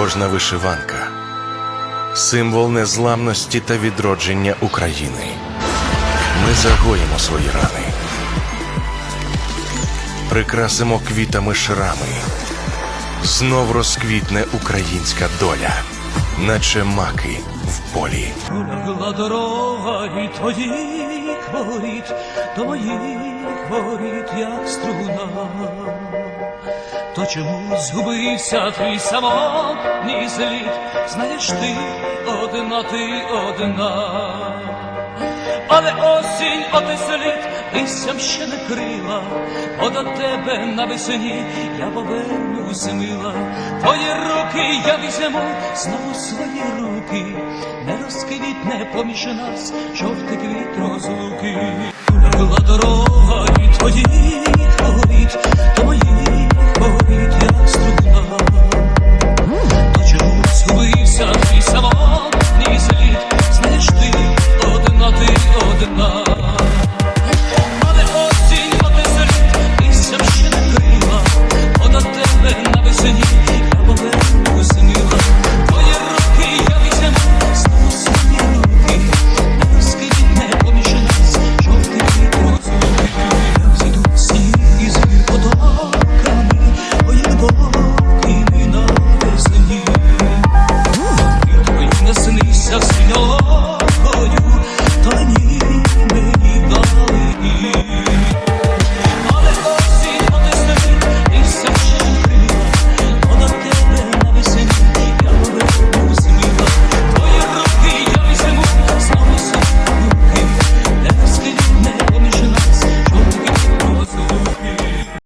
Кожна вишиванка символ незламності та відродження України. Ми загоїмо свої рани, прикрасимо квітами шрами. Знов розквітне українська доля, наче маки в полі. Пролягла дорога і твоїх воріт, до моїх воріт, як струна. То чому згубився твій самотній слід, знаєш ти, одна ти одна. Але осінь оте слід листям ще не крила, бо до тебе навесні я повернусь мила. Твої руки я візьму, знову свої руки, не розквітне поміж нас жовтий квіт розлуки. Була дорога і воріт,